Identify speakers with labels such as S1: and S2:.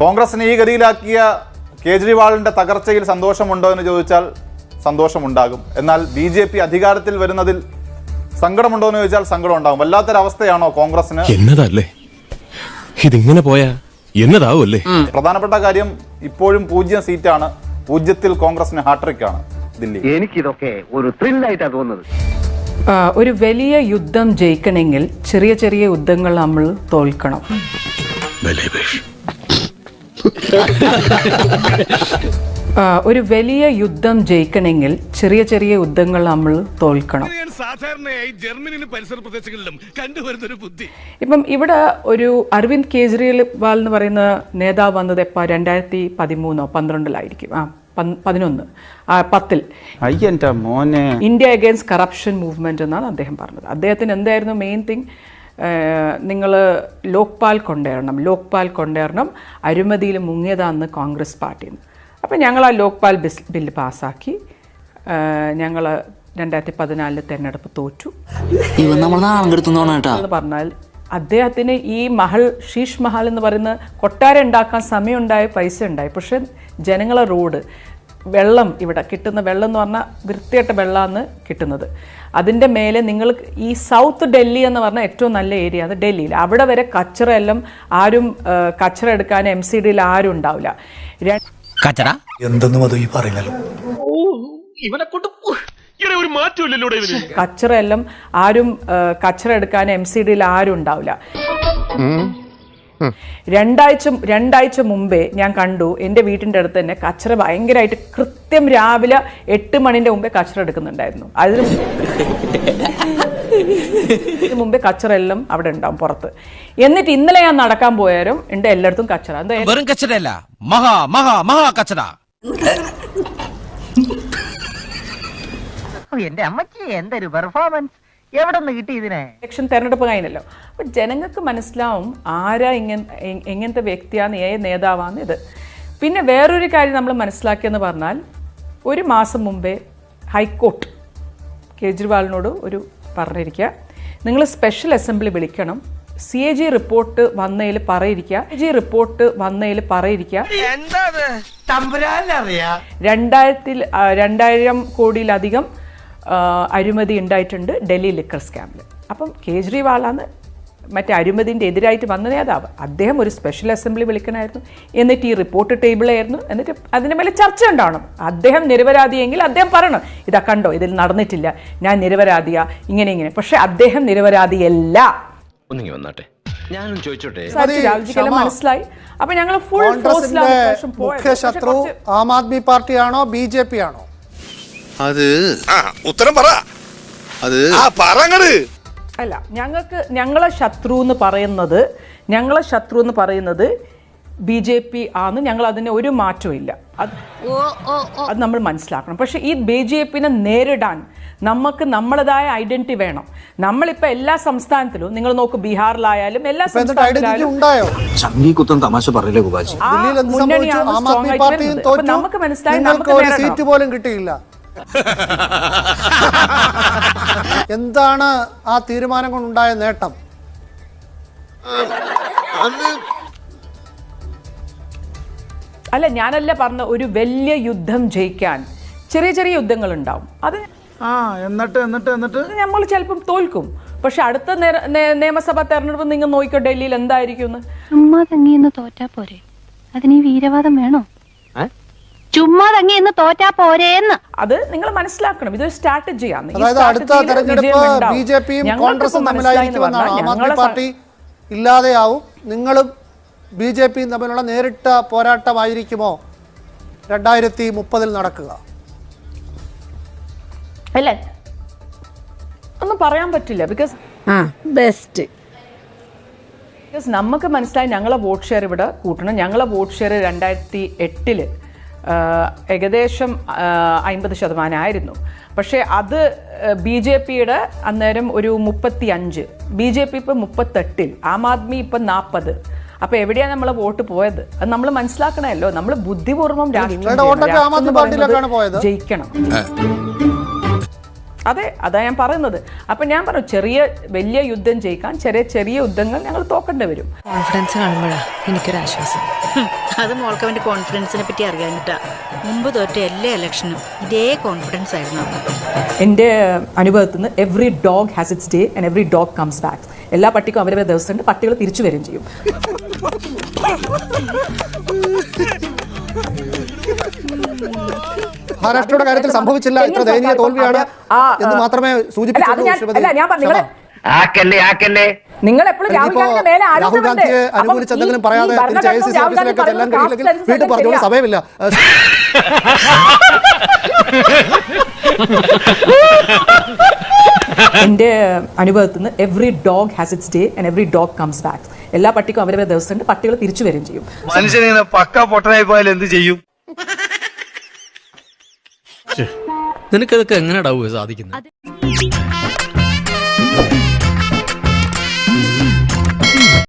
S1: കോൺഗ്രസിനെ ഈ ഗതിയിലാക്കിയ കേജ്രിവാളിന്റെ തകർച്ചയിൽ സന്തോഷമുണ്ടോ എന്ന് ചോദിച്ചാൽ സന്തോഷമുണ്ടാകും. എന്നാൽ ബി ജെ പി അധികാരത്തിൽ വരുന്നതിൽ സങ്കടമുണ്ടോ എന്ന് ചോദിച്ചാൽ സങ്കടം ഉണ്ടാകും വല്ലാത്തൊരവസ്ഥയാണോ കോൺഗ്രസിന്
S2: എന്നതല്ലേ? ഇതിങ്ങനെ പോയാ എന്നതാവുമല്ലേ?
S1: പ്രധാനപ്പെട്ട കാര്യം ഇപ്പോഴും പൂജ്യം സീറ്റാണ്. പൂജ്യത്തിൽ കോൺഗ്രസിന് ഹാട്രിക്കാണ് ദില്ലി.
S3: എനിക്കിതൊക്കെ ഒരു ത്രില്ലായിട്ടാ തോന്നുന്നത്.
S4: ഒരു വലിയ യുദ്ധം ജയിക്കണമെങ്കിൽ ചെറിയ ചെറിയ യുദ്ധങ്ങൾ നമ്മൾ തോൽക്കണം. ആ, ഒരു വലിയ യുദ്ധം ജയിക്കണമെങ്കിൽ ചെറിയ ചെറിയ യുദ്ധങ്ങൾ നമ്മൾ തോൽക്കണം.
S5: സാധാരണയായി ജർമ്മനി പരിസര പ്രദേശങ്ങളിലും കണ്ടുവരുന്ന ഒരു ബുദ്ധി.
S4: ഇപ്പം ഇവിടെ ഒരു അരവിന്ദ് കേജ്രിവാൾ എന്ന് പറയുന്ന നേതാവ് വന്നത് എപ്പോൾ രണ്ടായിരത്തി പതിമൂന്നോ പന്ത്രണ്ടിലായിരിക്കും. ആ പതിനൊന്ന് ആ, പത്തിൽ.
S6: മോനെ.
S4: ഇന്ത്യ അഗേൻസ്റ്റ് കറപ്ഷൻ മൂവ്മെന്റ് എന്നാണ് അദ്ദേഹം പറഞ്ഞത്. അദ്ദേഹത്തിന് എന്തായിരുന്നു മെയിൻ തിങ് നിങ്ങൾ ലോക്പാൽ കൊണ്ടുവരണം ലോക്പാൽ കൊണ്ടുവരണം അഴിമതിയിൽ മുങ്ങിയതാന്ന് കോൺഗ്രസ് പാർട്ടിന്ന്. അപ്പോൾ ഞങ്ങൾ ആ ലോക്പാൽ ബിസ് ബില്ല് പാസ്സാക്കി ഞങ്ങൾ രണ്ടായിരത്തി പതിനാലിൽ തെരഞ്ഞെടുപ്പ് തോറ്റു. എന്ന് പറഞ്ഞാൽ അദ്ദേഹത്തിന് ഈ മഹൾ ഷീഷ് മഹൽ എന്ന് പറയുന്ന കൊട്ടാരം ഉണ്ടാക്കാൻ സമയമുണ്ടായ പൈസ ഉണ്ടായി. പക്ഷെ ജനങ്ങളെ റോഡ് വെള്ളം ഇവിടെ കിട്ടുന്ന വെള്ളം എന്ന് പറഞ്ഞാൽ വൃത്തിയായിട്ട് വെള്ളമാണ് കിട്ടുന്നത്. അതിന്റെ മേലെ നിങ്ങൾ ഈ സൗത്ത് ഡൽഹി എന്ന് പറഞ്ഞാൽ ഏറ്റവും നല്ല ഏരിയ അത് ഡൽഹിയിൽ. അവിടെ വരെ കച്ചറ എല്ലാം ആരും കച്ചറ എടുക്കാൻ എം സി ഡിയിൽ ആരും ഉണ്ടാവില്ല.
S7: എന്തെന്നും അത് ഈ പറയുന്നല്ലോ
S5: ഇവിടെ ഒരു മാറ്റമില്ലല്ലോ
S4: കച്ചറ എല്ലാം ആരും കച്ചറ എടുക്കാൻ എം സി ഡിയിൽ ആരും ഉണ്ടാവില്ല. രണ്ടാഴ്ച രണ്ടാഴ്ച മുമ്പേ ഞാൻ കണ്ടു എന്റെ വീട്ടിന്റെ അടുത്ത് തന്നെ കച്ചറ ഭയങ്കരമായിട്ട് കൃത്യം രാവിലെ എട്ട് മണിന്റെ മുമ്പേ കച്ചറ എടുക്കുന്നുണ്ടായിരുന്നു. അതിന് ഇതിന് മുമ്പേ കച്ചറ എല്ലാം അവിടെ ഉണ്ടാവും പുറത്ത്. എന്നിട്ട് ഇന്നലെ ഞാൻ നടക്കാൻ പോയാലും ഉണ്ട് എല്ലായിടത്തും കച്ചറ. എന്താ
S8: വെറും കച്ചറയല്ല. മഹാ മഹാ മഹാ കച്ചറ.
S3: എന്റെ അമ്മച്ചി എന്തൊരു പെർഫോമൻസ് എവിടെ നിന്ന് കിട്ടി ഇതിനെ?
S4: ഇലക്ഷൻ തെരഞ്ഞെടുപ്പ് കഴിഞ്ഞല്ലോ. അപ്പൊ ജനങ്ങൾക്ക് മനസ്സിലാവും ആരാ ഇങ്ങനെ എങ്ങനത്തെ വ്യക്തിയാണ് ഏ നേതാവാണ് ഇത്. പിന്നെ വേറൊരു കാര്യം നമ്മൾ മനസ്സിലാക്കിയെന്ന് പറഞ്ഞാൽ ഒരു മാസം മുമ്പേ ഹൈക്കോർട്ട് കേജ്രിവാളിനോട് ഒരു പറഞ്ഞിരിക്കുക നിങ്ങൾ സ്പെഷ്യൽ അസംബ്ലി വിളിക്കണം. സി എ ജി റിപ്പോർട്ട് വന്നതിൽ പറയിരിക്കുക ജി റിപ്പോർട്ട് വന്നതിൽ പറയിരിക്കുക രണ്ടായിരത്തിൽ രണ്ടായിരം കോടിയിലധികം അഴിമതി ഉണ്ടായിട്ടുണ്ട് ഡൽഹി ലിക്കർ സ്കാമിൽ അപ്പം കേജ്രിവാളാണ് മറ്റേ അഴിമതിന്റെ എതിരായിട്ട് വന്ന നേതാവ്. അദ്ദേഹം ഒരു സ്പെഷ്യൽ അസംബ്ലി വിളിക്കണമായിരുന്നു എന്നിട്ട് ഈ റിപ്പോർട്ട് ടേബിളായിരുന്നു എന്നിട്ട് അതിന് മേലെ ചർച്ച ഉണ്ടാവണം. അദ്ദേഹം നിരപരാധിയെങ്കിൽ അദ്ദേഹം പറയണം ഇതാ കണ്ടോ ഇതിൽ നടന്നിട്ടില്ല. ഞാൻ നിരപരാധിയാ. ഇങ്ങനെ ഇങ്ങനെ. പക്ഷെ അദ്ദേഹം നിരപരാധിയല്ല. മനസ്സിലായി. അപ്പൊ ഞങ്ങൾ ഫുൾ.
S9: മുഖ്യ ശത്രു ആം ആദ്മി പാർട്ടിയാണോ ബി ജെ പി ആണോ?
S7: അത്
S5: ആ ഉത്തരം പറ.
S7: അത്
S5: ആ പറങ്ങട്.
S4: അല്ല ഞങ്ങൾക്ക് ഞങ്ങളെ ശത്രു എന്ന് പറയുന്നത് ഞങ്ങളെ ശത്രു എന്ന് പറയുന്നത് ബി ജെ പി ആണ്. ഞങ്ങൾ അതിന് ഒരു മാറ്റവും ഇല്ല. അത് അത് നമ്മൾ മനസ്സിലാക്കണം. പക്ഷേ ഈ ബി ജെ പിനെ നേരിടാൻ നമുക്ക് നമ്മളതായ ഐഡന്റിറ്റി വേണം. നമ്മളിപ്പോൾ എല്ലാ സംസ്ഥാനത്തിലും നിങ്ങൾ നോക്ക് ബീഹാറിലായാലും എല്ലാ സംസ്ഥാനത്തിലായാലും
S8: തമാശ പറയില്ലേ
S4: മുന്നണിയാണ് നമുക്ക് മനസ്സിലായി നമുക്ക്
S9: ഒരു സീറ്റ് പോലും കിട്ടിയില്ല. എന്താണ് ആ തീരുമാനം കൊണ്ടുണ്ടായ നേട്ടം?
S4: അല്ല ഞാനല്ല പറഞ്ഞ ഒരു വലിയ യുദ്ധം ജയിക്കാൻ ചെറിയ ചെറിയ യുദ്ധങ്ങൾ ഉണ്ടാവും അത്
S9: ആ എന്നിട്ട് എന്നിട്ട് എന്നിട്ട്?
S4: നമ്മൾ ചിലപ്പം തോൽക്കും. പക്ഷെ അടുത്ത നിയമസഭാ തെരഞ്ഞെടുപ്പ് നിങ്ങൾ നോക്കിക്കോ ഡൽഹിയിൽ എന്തായിരിക്കും അമ്മ
S10: ചുമ്മാ തങ്ങിയെന്ന് തോറ്റാ പോരെ. അതിന് ഈ വീരവാദം വേണോ? ചുമ്മാ തങ്ങിയെന്ന് തോറ്റാ പോരേന്ന്.
S4: അത് നിങ്ങൾ മനസ്സിലാക്കണം. ഇതൊരു സ്ട്രാറ്റജിയാണ് ആണ്.
S9: അതായത് അടുത്ത തെരഞ്ഞെടുപ്പ് ബി ജെ പിയും കോൺഗ്രസും തമ്മിലായിരിക്കുമെന്നാണ് ആം ആദ്മി പാർട്ടി ഇല്ലാതെയാവും. നിങ്ങളും ബി ജെ പിയും തമ്മിലുള്ള നേരിട്ട പോരാട്ടമായിരിക്കുമോ? രണ്ടായിരത്തി മുപ്പതിൽ നടക്കുക.
S4: അല്ലേ? ഒന്നും പറയാൻ പറ്റില്ല. ബിക്കോസ്
S10: ബെസ്റ്റ്
S4: ബിക്കോസ് നമുക്ക് മനസ്സിലായി ഞങ്ങളെ വോട്ട് ഷെയർ ഇവിടെ കൂട്ടണം. ഞങ്ങളെ വോട്ട് ഷെയർ രണ്ടായിരത്തി എട്ടിൽ ഏകദേശം അൻപത് ശതമാനമായിരുന്നു. പക്ഷേ അത് ബി ജെ പിയുടെ അന്നേരം ഒരു മുപ്പത്തി അഞ്ച് ബി ജെ പി ഇപ്പം മുപ്പത്തെട്ടിൽ ആം ആദ്മി ഇപ്പം നാൽപ്പത് അപ്പോൾ എവിടെയാണ് നമ്മളെ വോട്ട് പോയത്? അത് നമ്മൾ മനസ്സിലാക്കണമല്ലോ. നമ്മൾ ബുദ്ധിപൂർവം രാഷ്ട്രീയം. ജയിക്കണം. അതെ അതാ ഞാൻ പറയുന്നത്. അപ്പം ഞാൻ പറഞ്ഞു ചെറിയ വലിയ യുദ്ധം ജയിക്കാൻ ചെറിയ ചെറിയ യുദ്ധങ്ങൾ ഞങ്ങൾ തോക്കേണ്ടി വരും.
S10: കോൺഫിഡൻസ് എനിക്കൊരു ആശ്വാസം അത് മോൾക്ക് അവന്റെ കോൺഫിഡൻസിനെ പറ്റി അറിയാനിട്ടാ മുമ്പ് തോറ്റ എല്ലാ ഇലക്ഷനും ഇതേ കോൺഫിഡൻസ് ആയിരുന്നു
S4: എന്റെ അനുഭവത്തിൽ നിന്ന് every dog has its day and every dog comes back എല്ലാ പട്ടിക്കും അവരവരെ ദിവസമുണ്ട് പട്ടികൾ തിരിച്ചു വരികയും ചെയ്യും.
S9: മഹാരാഷ്ട്രയുടെ കാര്യത്തിൽ സംഭവിച്ചില്ല ഇത്ര ദയനീയ തോൽവിയാണ് എന്ന് മാത്രമേ സൂചിപ്പിച്ചുള്ളൂ
S4: അല്ല ഞാൻ പറഞ്ഞു
S3: ആക്കല്ലേ ആക്കല്ലേ?
S4: നിങ്ങൾ എപ്പോഴും രാഹുൽ.
S9: ഗാന്ധിയെ അനുകൂലിച്ച് എന്തെങ്കിലും പറയാതെ തിരിച്ച് ഓഫീസിലേക്ക് ചെല്ലാൻ കഴിയില്ലെങ്കിൽ വീട്ടിൽ സമയമില്ല.
S4: എന്റെ അനുഭവത്തിൽ നിന്ന് every dog has its day and every dog comes back എല്ലാ പട്ടിക്കും അവരവരെ ദിവസമുണ്ട് പട്ടികൾ തിരിച്ചു വരികയും ചെയ്യും.
S7: മനുഷ്യനെ പക്ക പൊട്ടനായി പോയാൽ എന്ത് ചെയ്യും?
S8: നിനക്കതൊക്കെ എങ്ങനെയാടാവുക സാധിക്കുന്നത്?